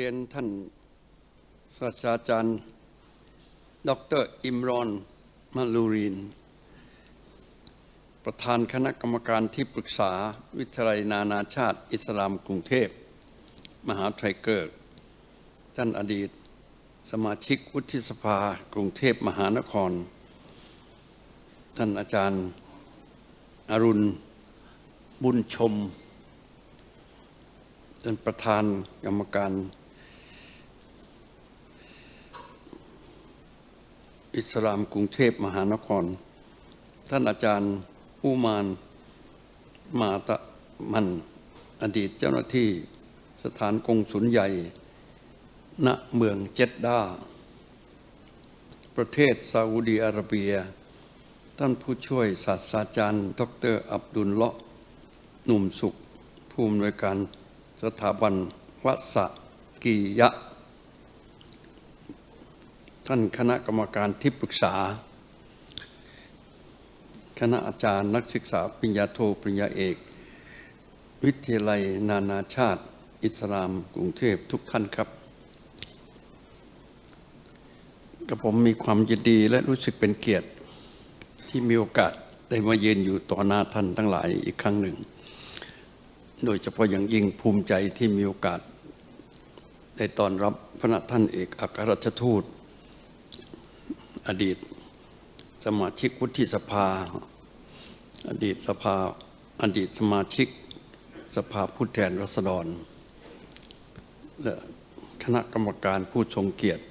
เรียนท่านศาสตราจารย์ ดรอิมรอนมาลูรีนประธานคณะกรรมการที่ปรึกษาวิทยาลัยนานาชาติ อิสลามกรุงเทพ มหาไทยเกิดท่านอดีต สมาชิกวุฒิสภากรุงเทพมหานคร ท่านอาจารย์อรุณบุญชมเป็นประธานกรรมการ อิสลามกรุงเทพมหานคร ท่านอาจารย์อุมานมาตะมันอดีตเจ้าหน้าที่สถานกงสุลใหญ่ ณเมืองเจดดา ประเทศซาอุดีอาระเบีย ท่านผู้ช่วยศาสตราจารย์ ดร อับดุลเลาะห์หนุ่มสุขผู้อำนวยการสถาบันวัสกียะ ท่านคณะกรรมการที่ปรึกษา คณะอาจารย์นักศึกษาปริญญาโทปริญญาเอก วิทยาลัยนานาชาติ อิสลามกรุงเทพทุกท่านครับกับผมมีความยินดีและรู้สึกเป็นเกียรติที่มีโอกาสได้มาเยืนอยู่ต่อหน้าท่านทั้งหลายอีกครั้งหนึ่ง โดยเฉพาะอย่างยิ่งภูมิใจที่มีโอกาสได้ต้อนรับพระท่านเอกอัครราชทูต อดีต สมาชิกวุฒิสภา อดีตสภาอดีตสมาชิก สภาผู้แทนรัษฎร และคณะกรรมการผู้ทรงเกียรติ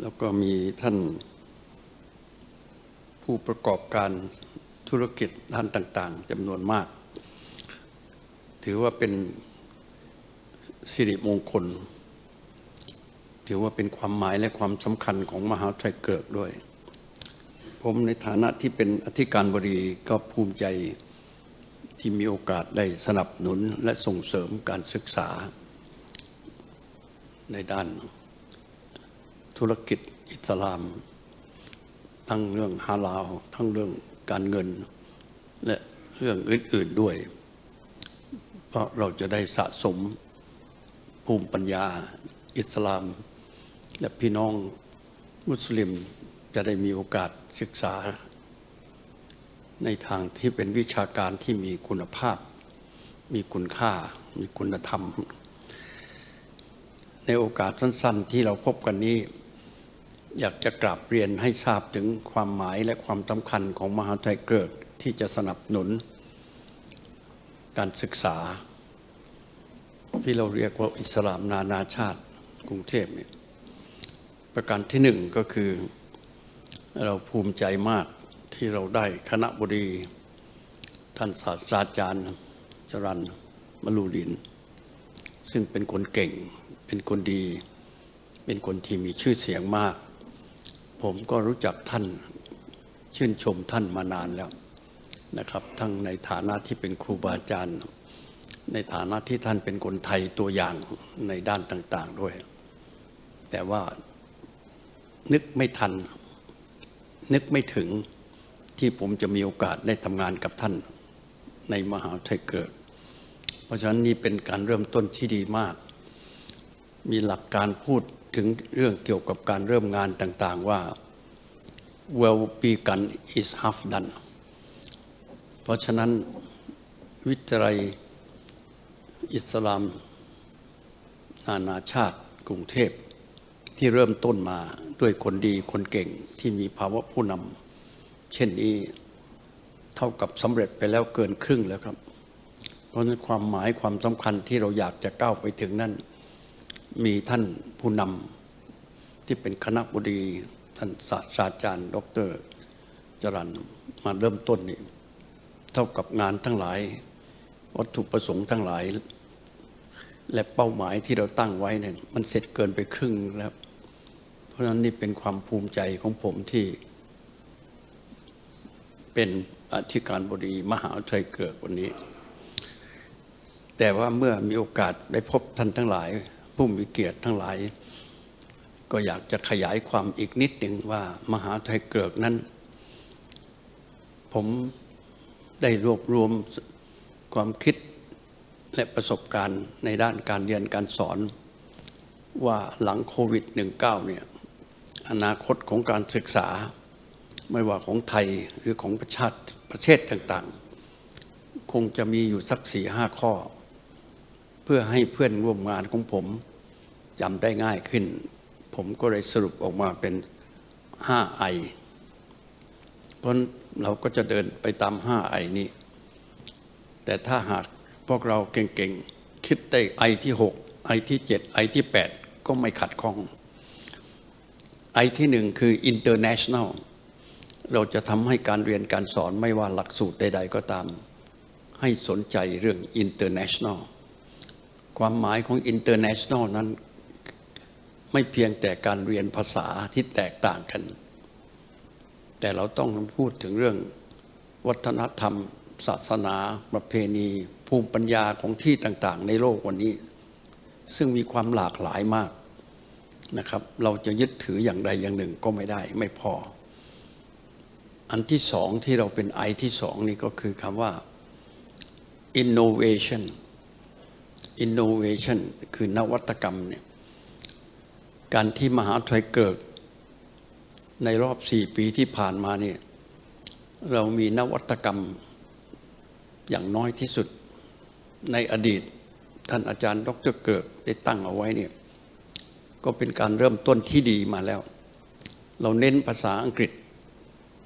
แล้วก็มีท่านผู้ประกอบการธุรกิจด้านต่าง ๆจำนวนมาก ถือว่าเป็นสิริมงคล ถือว่าเป็นความหมายและความสำคัญของมหาวิทยาลัยเกิดด้วย ผมในฐานะที่เป็นอธิการบดีก็ภูมิใจที่มีโอกาสได้สนับสนุนและส่งเสริมการศึกษา ในด้านธุรกิจอิสลาม ทั้งเรื่องฮาลาลทั้งเรื่องการเงิน และเรื่องอื่น ๆด้วย เพราะเราจะได้สะสมภูมิปัญญาอิสลาม และพี่น้องมุสลิมจะได้มีโอกาสศึกษา ในทางที่เป็นวิชาการที่มีคุณภาพ มีคุณค่า มีคุณธรรม ในโอกาสสั้น ๆ ที่เราพบกันนี้ อยากจะกราบเรียนให้ทราบถึงความหมายและความสำคัญของมหาวิทยาลัยเกิดที่จะสนับสนุน การศึกษา ที่เราเรียกว่าอิสลามนานาชาติกรุงเทพเนี่ย ประการที่หนึ่งก็คือ เราภูมิใจมากที่เราได้คณะบดีท่านศาสตราจารย์จรันมลูลิน ซึ่งเป็นคนเก่ง เป็นคนดี เป็นคนที่มีชื่อเสียงมาก ผมก็รู้จักท่านชื่นชมท่านมานานแล้วนะครับ ทั้งในฐานะที่เป็นครูบาอาจารย์ ในฐานะที่ท่านเป็นคนไทยตัวอย่างในด้านต่าง ๆ ด้วย แต่ว่า นึกไม่ทัน นึกไม่ถึงที่ผมจะมีโอกาสได้ทำงานกับท่านในมหาวิทยาลัยเกิด เพราะฉะนั้นนี่เป็นการเริ่มต้นที่ดีมาก มีหลักการพูดถึงเรื่องเกี่ยวกับการเริ่มงานต่าง ๆ ว่า well begun is half done เพราะฉะนั้นวิทยาลัยอิสลามนานาชาติกรุงเทพ ที่เริ่มต้นมาด้วยคนดีคนเก่งที่มีภาวะผู้นำเช่นนี้เท่ากับสำเร็จไปแล้วเกินครึ่งแล้วครับ เพราะฉะนั้นความหมายความสำคัญที่เราอยากจะก้าวไปถึงนั้น มีท่านผู้นำที่เป็นคณะบดีท่านศาสตราจารย์ ดรจรันมาเริ่มต้นนี่เท่ากับงานทั้งหลาย วัตถุประสงค์ทั้งหลาย และเป้าหมายที่เราตั้งไว้เนี่ยมันเสร็จเกินไปครึ่งแล้ว เพราะฉะนั้นนี่เป็นความภูมิใจของผมที่ เป็นอธิการบดีมหาวิทยาลัยเกิดวันนี้ แต่ว่าเมื่อมีโอกาสได้พบท่านทั้งหลาย ผู้มีเกียรติทั้งหลาย ก็อยากจะขยายความอีกนิดหนึ่งว่ามหาวิทยาลัยเกิดนั้น ผมได้รวบรวมความคิดและประสบการณ์ในด้านการเรียนการสอนว่าหลังโควิด -19 เนี่ย อนาคตของการศึกษา ไม่ว่าของไทยหรือของประชาติประเทศต่างๆ คงจะมีอยู่สักสี่ห้าข้อ เพื่อให้เพื่อนร่วมงานของผมจำได้ง่ายขึ้น ผมก็เลยสรุปออกมาเป็นห้าไอเพราะเราก็จะเดินไปตามห้าไอนี้ แต่ถ้าหากพวกเราเก่งๆ คิดได้ไอที่หกไอที่เจ็ดไอที่แปดก็ไม่ขัดข้อง ไอที่หนึ่งคือ international เราจะทำให้การเรียนการสอนไม่ว่าหลักสูตรใด ๆ ก็ตาม ให้สนใจเรื่อง international ความหมายของ international นั้น ไม่เพียงแต่การเรียนภาษาที่แตกต่างกัน แต่เราต้องพูดถึงเรื่องวัฒนธรรม ศาสนา ประเพณี ภูมิปัญญาของที่ต่างๆ ในโลกวันนี้ ซึ่งมีความหลากหลายมาก นะครับ เราจะยึดถืออย่างใดอย่างหนึ่งก็ไม่ได้ไม่พอ อันที่สองที่เราเป็นไอที่สองนี่ก็คือคำว่า innovation innovation คือนวัตกรรมเนี่ยการที่มหาวิทยาลัยเกิด ในรอบสี่ปีที่ผ่านมาเนี่ยเรามีนวัตกรรมอย่างน้อยที่สุดในอดีต ท่านอาจารย์ดรเกิดได้ตั้งเอาไว้เนี่ย ก็เป็นการเริ่มต้นที่ดีมาแล้ว เราเน้นภาษาอังกฤษ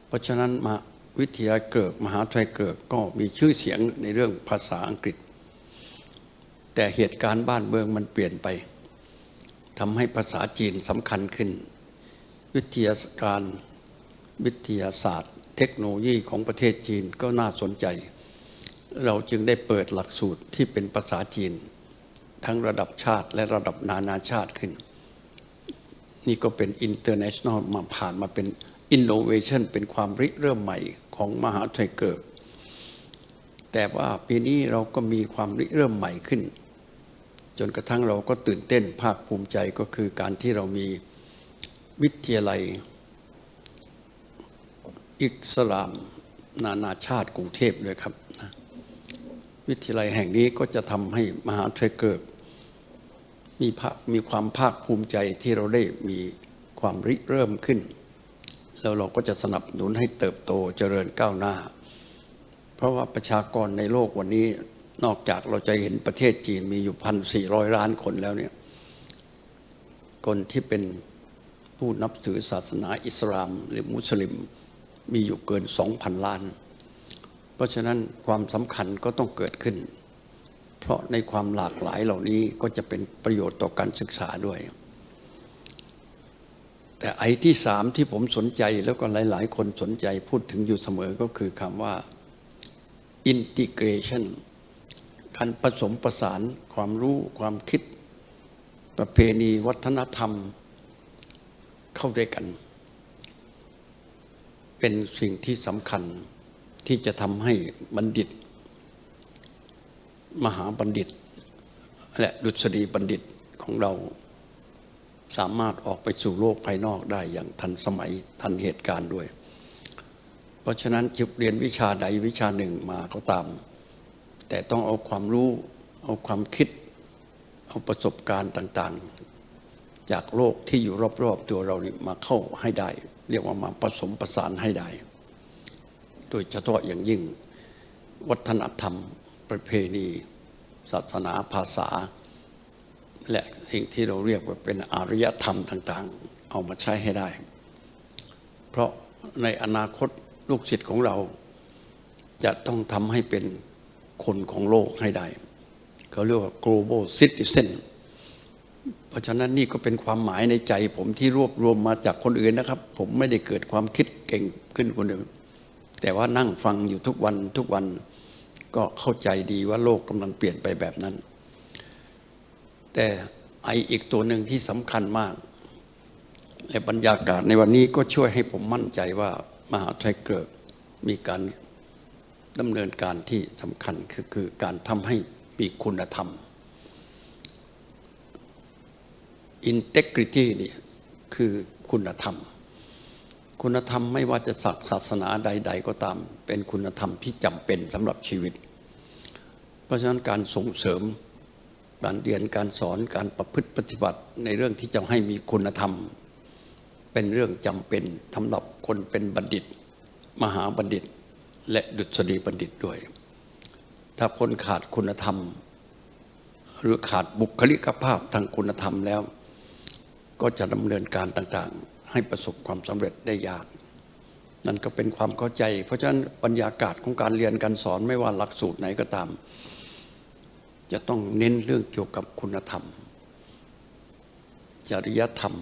เพราะฉะนั้นมาวิทยาลัยเกิดมหาทัยเกิดก็มีชื่อเสียงในเรื่องภาษาอังกฤษ แต่เหตุการณ์บ้านเมืองมันเปลี่ยนไปทำให้ภาษาจีนสำคัญขึ้น วิทยาการวิทยาศาสตร์ เทคโนโลยีของประเทศจีนก็น่าสนใจ เราจึงได้เปิดหลักสูตรที่เป็นภาษาจีน ทั้งระดับชาติและระดับนานาชาติขึ้น นี่ก็เป็น international มาผ่านมาเป็น innovation เป็นความริเริ่มใหม่ของมหาวิทยาลัยเกิด แต่ว่าปีนี้เราก็มีความริเริ่มใหม่ขึ้น จนกระทั่งเราก็ตื่นเต้นภาคภูมิใจก็คือการที่เรามีวิทยาลัย อิสลาม นานาชาติกรุงเทพด้วยครับ วิทยาลัยแห่งนี้ก็จะทำให้มหาวิทยาลัยเกิด มีมีความภาคภูมิใจที่เราได้มีความริเริ่มขึ้น แล้วเราก็จะสนับสนุนให้เติบโตเจริญก้าวหน้า เพราะว่าประชากรในโลกวันนี้นอกจากเราจะเห็นประเทศจีนมีอยู่พันสี่ร้อยล้านคนแล้วเนี่ยคนที่เป็นผู้นับถือศาสนาอิสลาม หรือมุสลิมมีอยู่เกินสองพันล้าน เพราะฉะนั้นความสำคัญก็ต้องเกิดขึ้น เพราะในความหลากหลายเหล่านี้ก็จะเป็นประโยชน์ต่อการศึกษาด้วย แต่ไอ้ที่สามที่ผมสนใจแล้วก็หลาย ๆ คนสนใจพูดถึงอยู่เสมอก็คือคำว่า integration การผสมประสานความรู้ความคิด ประเพณีวัฒนธรรมเข้าด้วยกัน เป็นสิ่งที่สำคัญที่จะทำให้บัณฑิต มหาบัณฑิต และดุษฎีบัณฑิตของเราสามารถออกไปสู่โลกภายนอกได้อย่างทันสมัยทันเหตุการณ์ด้วย เพราะฉะนั้นจะเรียนวิชาใดวิชาหนึ่งมาก็ตาม แต่ต้องเอาความรู้เอาความคิด เอาประสบการณ์ต่างๆ จากโลกที่อยู่รอบๆตัวเรานี่มาเข้าให้ได้ เรียกว่ามาผสมประสานให้ได้ โดยเฉพาะอย่างยิ่งวัฒนธรรม ประเพณี ศาสนาภาษา และสิ่งที่เราเรียกว่าเป็นอารยธรรมต่าง ๆ เอามาใช้ให้ได้ เพราะในอนาคตลูกศิษย์ของเรา จะต้องทำให้เป็นคนของโลกให้ได้เขาเรียกว่า global citizen เพราะฉะนั้นนี่ก็เป็นความหมายในใจ ผมที่รวบรวมมาจากคนอื่นนะครับ ผมไม่ได้เกิดความคิดเก่งขึ้นคนเดียวแต่ว่านั่งฟังอยู่ทุกวันทุกวัน ก็เข้าใจดีว่าโลกกำลังเปลี่ยนไปแบบนั้น แต่ไออีกตัวหนึ่งที่สำคัญมากและบรรยากาศในวันนี้ก็ช่วยให้ผมมั่นใจว่ามหาวิทยเกิดมีการดำเนินการที่สำคัญคือคือการทำให้มีคุณธรรม integrity นี่คือคุณธรรม คุณธรรมไม่ว่าจะศักศาสนาใด ๆ ก็ตาม เป็นคุณธรรมที่จำเป็นสำหรับชีวิต เพราะฉะนั้นการส่งเสริมการเรียนการสอนการประพฤติปฏิบัติในเรื่องที่จะให้มีคุณธรรม เป็นเรื่องจำเป็นสำหรับคนเป็นบัณฑิต มหาบัณฑิต และดุษฎีบัณฑิตด้วย ถ้าคนขาดคุณธรรม หรือขาดบุคลิกภาพทางคุณธรรมแล้ว ก็จะดำเนินการต่างๆ ให้ประสบความสำเร็จได้ยาก นั่นก็เป็นความเข้าใจ เพราะฉะนั้นบรรยากาศของการเรียนการสอนไม่ว่าหลักสูตรไหนก็ตาม จะต้องเน้นเรื่องเกี่ยวกับคุณธรรม จริยธรรม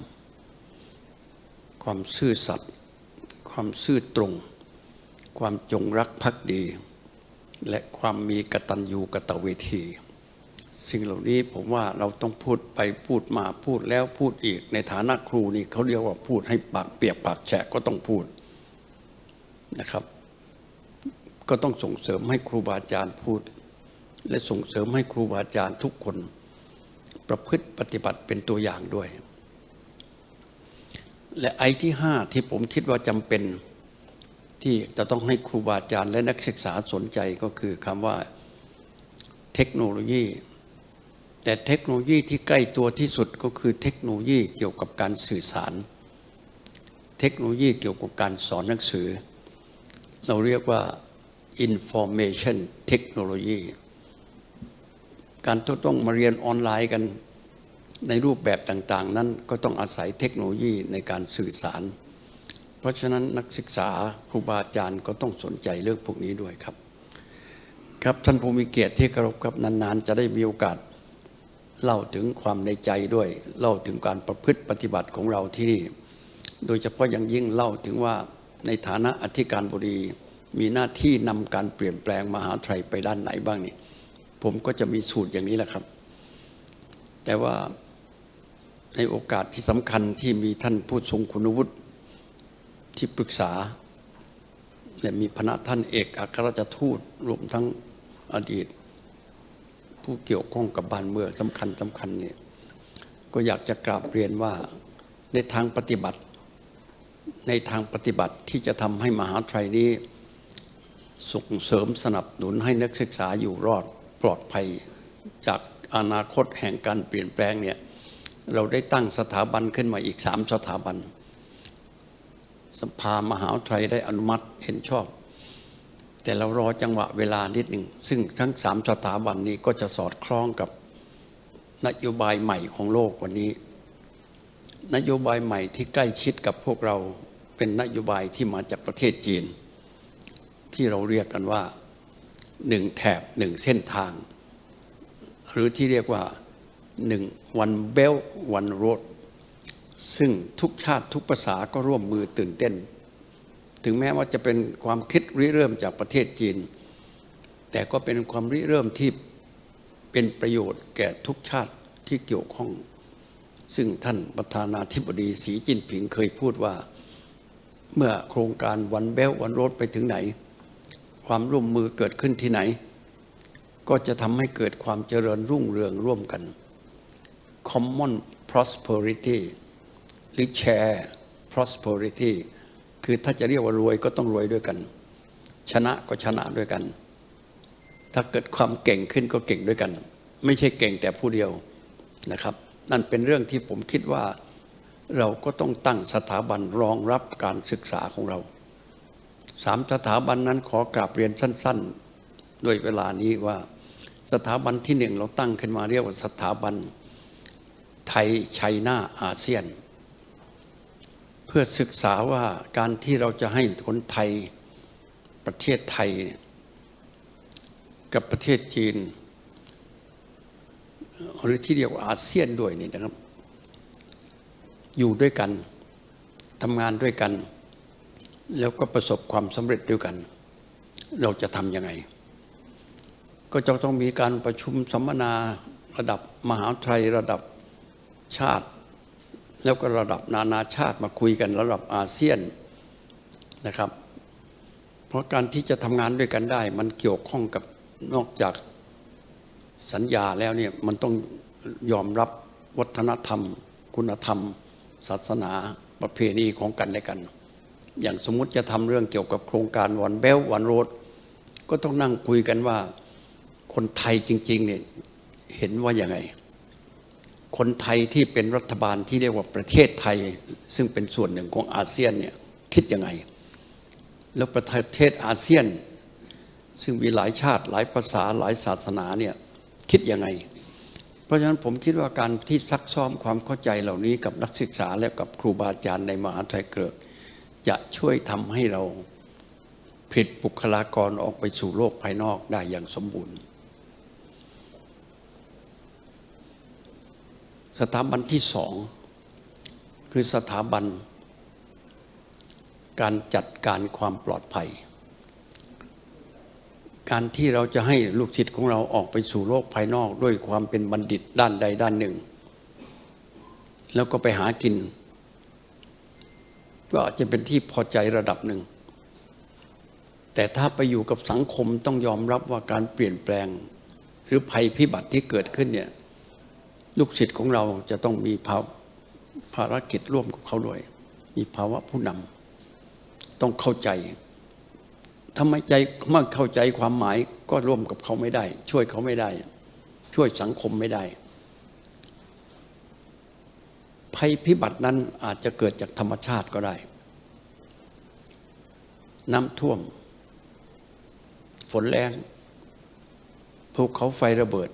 ความซื่อสัตย์ความซื่อตรง ความจงรักภักดี และความมีกตัญญูกตเวที สิ่งเหล่านี้ผมว่าเราต้องพูดไปพูดมาพูดแล้วพูดอีก ในฐานะครูนี่เขาเรียกว่าพูดให้ปากเปียกปากแฉะก็ต้องพูดนะครับ ก็ต้องส่งเสริมให้ครูบาอาจารย์พูด และส่งเสริมให้ครูบาอาจารย์ทุกคน ประพฤติปฏิบัติเป็นตัวอย่างด้วย และไอ้ที่ห้าที่ผมคิดว่าจำเป็น ที่จะต้องให้ครูบาอาจารย์และนักศึกษาสนใจก็คือคำว่าเทคโนโลยี แต่เทคโนโลยีที่ใกล้ตัวที่สุดก็คือเทคโนโลยีเกี่ยวกับการสื่อสาร เทคโนโลยีเกี่ยวกับการสอนหนังสือ เราเรียกว่า information technology การต้องมาเรียนออนไลน์กันในรูปแบบต่างๆ นั้นก็ต้องอาศัยเทคโนโลยีในการสื่อสาร เพราะฉะนั้นนักศึกษาครูบาอาจารย์ก็ต้องสนใจเรื่องพวกนี้ด้วยครับ ครับท่านผู้มีเกียรติที่เคารพครับนานๆ จะได้มีโอกาสเล่าถึงความในใจด้วย เล่าถึงการประพฤติปฏิบัติของเราที่นี่ โดยเฉพาะอย่างยิ่งเล่าถึงว่าในฐานะอธิการบดีมีหน้าที่นำการเปลี่ยนแปลงมหาไทยไปด้านไหนบ้างนี่ ผมก็จะมีสูตรอย่างนี้แหละครับ แต่ว่าในโอกาสที่สำคัญที่มีท่านผู้ทรงคุณวุฒิที่ปรึกษา และมีพระท่านเอกอัครราชทูตรวมทั้งอดีต ผู้เกี่ยวข้องกับบ้านเมืองสำคัญสำคัญเนี่ยก็อยากจะกราบเรียนว่าในทางปฏิบัติ ในทางปฏิบัติที่จะทำให้มหาไทยนี้ส่งเสริมสนับสนุนให้นักศึกษาอยู่รอด ปลอดภัยจากอนาคตแห่งการเปลี่ยนแปลงเนี่ยเราได้ตั้งสถาบันขึ้นมาอีกสามสถาบัน สภามหาวิทยาลัยได้อนุมัติเห็นชอบ แต่เรารอจังหวะเวลานิดหนึ่ง ซึ่งทั้งสามสถาบันนี้ก็จะสอดคล้องกับนโยบายใหม่ของโลกวันนี้ นโยบายใหม่ที่ใกล้ชิดกับพวกเราเป็นนโยบายที่มาจากประเทศจีน ที่เราเรียกกันว่า หนึ่งแถบหนึ่งเส้นทาง หรือที่เรียกว่าหนึ่งวันเบลวันโรดซึ่งทุกชาติทุกภาษาก็ร่วมมือตื่นเต้น ถึงแม้ว่าจะเป็นความคิดริเริ่มจากประเทศจีน แต่ก็เป็นความริเริ่มที่เป็นประโยชน์แก่ทุกชาติที่เกี่ยวข้อง ซึ่งท่านประธานาธิบดีสีจิ้นผิงเคยพูดว่า เมื่อโครงการวันเบลวันโรดไปถึงไหน ความร่วมมือเกิดขึ้นที่ไหน ก็จะทำให้เกิดความเจริญรุ่งเรืองร่วมกัน common prosperity หรือ share prosperity คือถ้าจะเรียกว่ารวยก็ต้องรวยด้วยกัน ชนะก็ชนะด้วยกัน ถ้าเกิดความเก่งขึ้นก็เก่งด้วยกัน ไม่ใช่เก่งแต่ผู้เดียวนะครับ นั่นเป็นเรื่องที่ผมคิดว่าเราก็ต้องตั้งสถาบันรองรับการศึกษาของเรา สามสถาบันนั้นขอกราบเรียนสั้น ๆ ด้วยเวลานี้ว่าสถาบันที่หนึ่งเราตั้งขึ้นมาเรียกว่าสถาบันไทยไชน่าอาเซียน เพื่อศึกษาว่าการที่เราจะให้คนไทยประเทศไทย กับประเทศจีน หรือที่เรียกว่าอาเซียนด้วยนี่นะครับ อยู่ด้วยกันทำงานด้วยกัน แล้วก็ประสบความสำเร็จด้วยกัน เราจะทำยังไง ก็จะต้องมีการประชุมสัมมนาระดับมหาวิทยระดับชาติ แล้วก็ระดับนานาชาติมาคุยกันระดับอาเซียนนะครับ เพราะการที่จะทำงานด้วยกันได้ มันเกี่ยวข้องกับนอกจากสัญญาแล้วเนี่ยมันต้องยอมรับวัฒนธรรม คุณธรรม ศาสนาประเพณีของกันและกัน อย่างสมมติจะทำเรื่องเกี่ยวกับโครงการวันเบลวันโรดก็ต้องนั่งคุยกันว่า คนไทยจริงๆเนี่ยเห็นว่าอย่างไง คนไทยที่เป็นรัฐบาลที่เรียกว่าประเทศไทย ซึ่งเป็นส่วนหนึ่งของอาเซียนเนี่ยคิดยังไง แล้วประเทศอาเซียน ซึ่งมีหลายชาติหลายภาษาหลายศาสนาเนี่ยคิดยังไง เพราะฉะนั้นผมคิดว่าการที่ซักซ้อมความเข้าใจเหล่านี้กับนักศึกษาและกับครูบาอาจารย์ในมหาวิทยาลัยเกริก จะช่วยทำให้เราผลิตบุคลากรออกไปสู่โลกภายนอกได้อย่างสมบูรณ์ สถาบันที่สองคือสถาบัน การจัดการความปลอดภัย การที่เราจะให้ลูกศิษย์ของเราออกไปสู่โลกภายนอก ด้วยความเป็นบัณฑิตด้านใดด้านหนึ่ง แล้วก็ไปหากิน ก็อาจจะเป็นที่พอใจระดับหนึ่ง แต่ถ้าไปอยู่กับสังคมต้องยอมรับว่าการเปลี่ยนแปลง หรือภัยพิบัติที่เกิดขึ้นเนี่ยลูกศิษย์ของเราจะต้องมีภาภารกิจร่วมกับเขาด้วย มีภาวะผู้นำต้องเข้าใจถ้าไมใจไม่เข้าใจความหมายก็ร่วมกับเขาไม่ได้ ช่วยเขาไม่ได้ ช่วยสังคมไม่ได้ ภัยพิบัตินั้นอาจจะเกิดจากธรรมชาติก็ได้ น้ำท่วม ฝนแรงภูเขาไฟระเบิด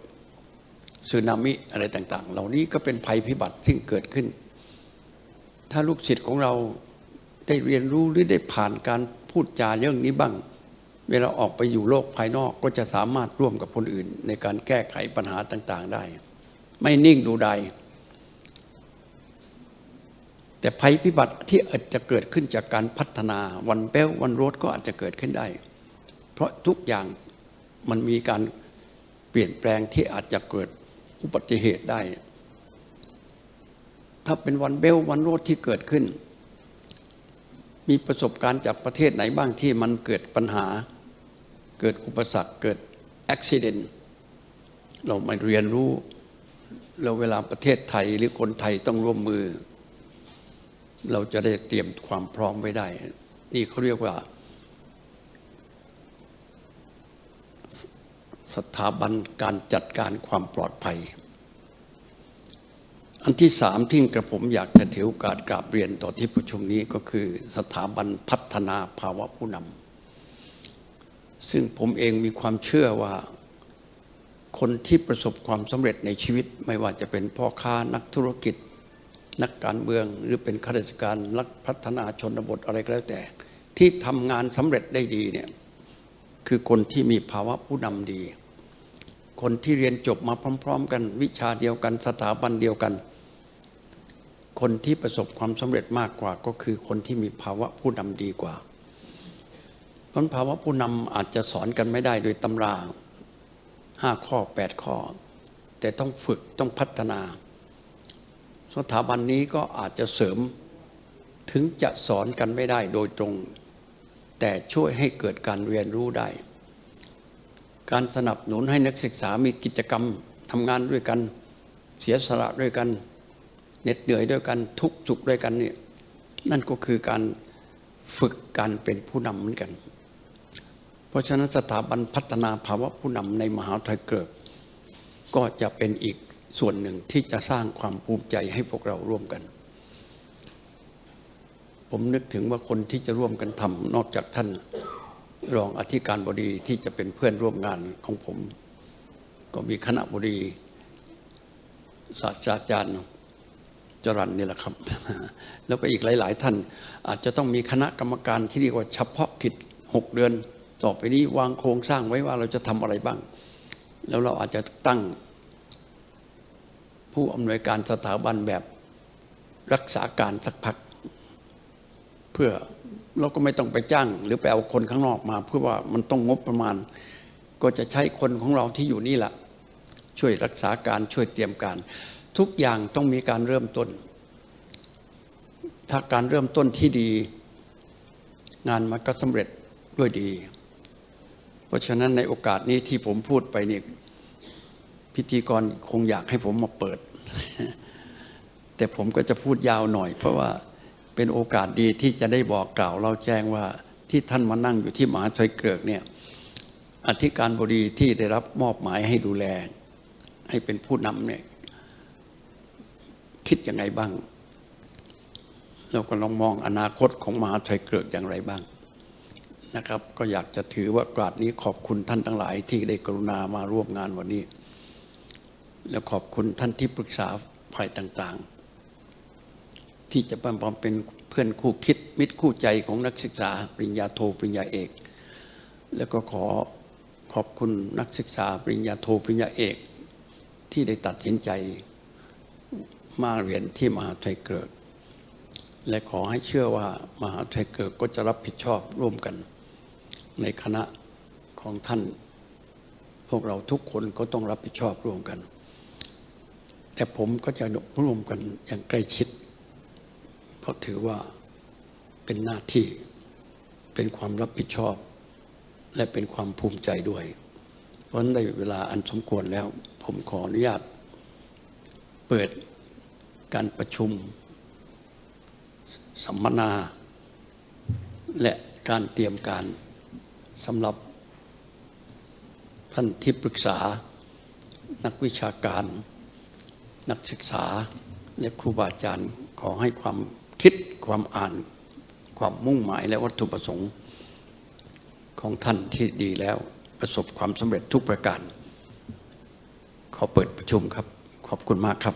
สึนามิอะไรต่าง ๆ เหล่านี้ก็เป็นภัยพิบัติซึ่งเกิดขึ้น ถ้าลูกศิษย์ของเราได้เรียนรู้หรือได้ผ่านการพูดจาเรื่องนี้บ้าง เวลาออกไปอยู่โลกภายนอกก็จะสามารถร่วมกับคนอื่น ในการแก้ไขปัญหาต่าง ๆ ได้ ไม่นิ่งดูใด แต่ภัยพิบัติที่อาจจะเกิดขึ้นจากการพัฒนาวันเปลวันโรดก็อาจจะเกิดขึ้นได้ เพราะทุกอย่างมันมีการเปลี่ยนแปลงที่อาจจะเกิดอุบัติเหตุได้ ถ้าเป็นวันเบลวันโรดที่เกิดขึ้น มีประสบการณ์จากประเทศไหนบ้างที่มันเกิดปัญหา เกิดอุปสรรคเกิดอุบิเหตุเรามาเรียนรู้เราเวลาประเทศไทยหรือคนไทยต้องร่วมมือ เราจะได้เตรียมความพร้อมไว้ได้ นี่เขาเรียกว่าสถาบันการจัดการความปลอดภัย อันที่สามที่กระผมอยากจะถือโอกาสกราบเรียนต่อที่ประชุมนี้ก็คือสถาบันพัฒนาภาวะผู้นำซึ่งผมเองมีความเชื่อว่า คนที่ประสบความสำเร็จในชีวิต ไม่ว่าจะเป็นพ่อค้านักธุรกิจ นักการเมืองหรือเป็นข้าราชการรักพัฒนาชนบทอะไรก็แล้วแต่ ที่ทำงานสำเร็จได้ดีเนี่ยคือคนที่มีภาวะผู้นำดี คนที่เรียนจบมาพร้อม ๆ กัน วิชาเดียวกันสถาบันเดียวกัน คนที่ประสบความสำเร็จมากกว่าก็คือคนที่มีภาวะผู้นำดีกว่าเพราะภาวะผู้นำอาจจะสอนกันไม่ได้โดยตำราห้าข้อแปดข้อ แต่ต้องฝึกต้องพัฒนา สถาบันนี้ก็อาจจะเสริมถึงจะสอนกันไม่ได้โดยตรง แต่ช่วยให้เกิดการเรียนรู้ได้ การสนับสนุนให้นักศึกษามีกิจกรรมทำงานด้วยกันเสียสละด้วยกันเหน็ดเหนื่อยด้วยกันทุกสุขด้วยกันนี่นั่นก็คือการฝึกการเป็นผู้นำเหมือนกัน เพราะฉะนั้นสถาบันพัฒนาภาวะผู้นำในมหาวิทยาลัยเกิดก็จะเป็นอีก ส่วนหนึ่งที่จะสร้างความภูมิใจให้พวกเราร่วมกัน ผมนึกถึงว่าคนที่จะร่วมกันทำนอกจากท่านรองอธิการบดีที่จะเป็นเพื่อนร่วมงานของผม ก็มีคณะบดีศาสตราจารย์จรันนี่แหละครับ แล้วก็อีกหลาย ๆ ท่าน อาจจะต้องมีคณะกรรมการที่เรียกว่าเฉพาะกิจหกเดือน ต่อไปนี้วางโครงสร้างไว้ว่าเราจะทำอะไรบ้าง แล้วเราอาจจะตั้ง ผู้อำนวยการสถาบันแบบรักษาการสักพัก เพื่อเราก็ไม่ต้องไปจ้าง หรือไปเอาคนข้างนอกมา เพื่อว่ามันต้องงบประมาณ ก็จะใช้คนของเราที่อยู่นี่แหละช่วยรักษาการช่วยเตรียมการ ทุกอย่างต้องมีการเริ่มต้น ถ้าการเริ่มต้นที่ดี งานมันก็สำเร็จด้วยดี เพราะฉะนั้นในโอกาสนี้ที่ผมพูดไปนี่ พิธีกรคงอยากให้ผมมาเปิด แต่ผมก็จะพูดยาวหน่อย เพราะว่าเป็นโอกาสดีที่จะได้บอกกล่าวเราแจ้งว่าที่ท่านมานั่งอยู่ที่มหาชัยเกลือกเนี่ยอธิการบดีที่ได้รับมอบหมายให้ดูแล ให้เป็นผู้นำเนี่ยคิดยังไงบ้าง เราก็ลองมองอนาคตของมหาไทยเกิดอย่างไรบ้างนะครับ ก็อยากจะถือว่ากราดนี้ขอบคุณท่านทั้งหลายที่ได้กรุณามาร่วมงานวันนี้ แล้วขอบคุณท่านที่ปรึกษาฝ่ายต่างๆ ที่จะมาเป็นเพื่อนคู่คิดมิตรคู่ใจของนักศึกษาปริญญาโทปริญญาเอก แล้วก็ขอขอบคุณนักศึกษาปริญญาโทปริญญาเอก ที่ได้ตัดสินใจมาเรียนที่มหาไทยเกิด และขอให้เชื่อว่ามหาไทยเกิดก็จะรับผิดชอบร่วมกัน ในคณะของท่าน พวกเราทุกคนก็ต้องรับผิดชอบร่วมกัน แต่ผมก็จะร่วมกันอย่างใกล้ชิด เพราะถือว่าเป็นหน้าที่เป็นความรับผิดชอบ และเป็นความภูมิใจด้วย เพราะนั้นในเวลาอันสมควรแล้ว ผมขออนุญาต เปิดการประชุม สัมมนา และการเตรียมการสำหรับท่านที่ปรึกษานักวิชาการ นักศึกษาและครูบาอาจารย์ขอให้ความคิดความอ่านความมุ่งหมายและวัตถุประสงค์ของท่านที่ดีแล้วประสบความสำเร็จทุกประการ ขอเปิดประชุมครับ ขอบคุณมากครับ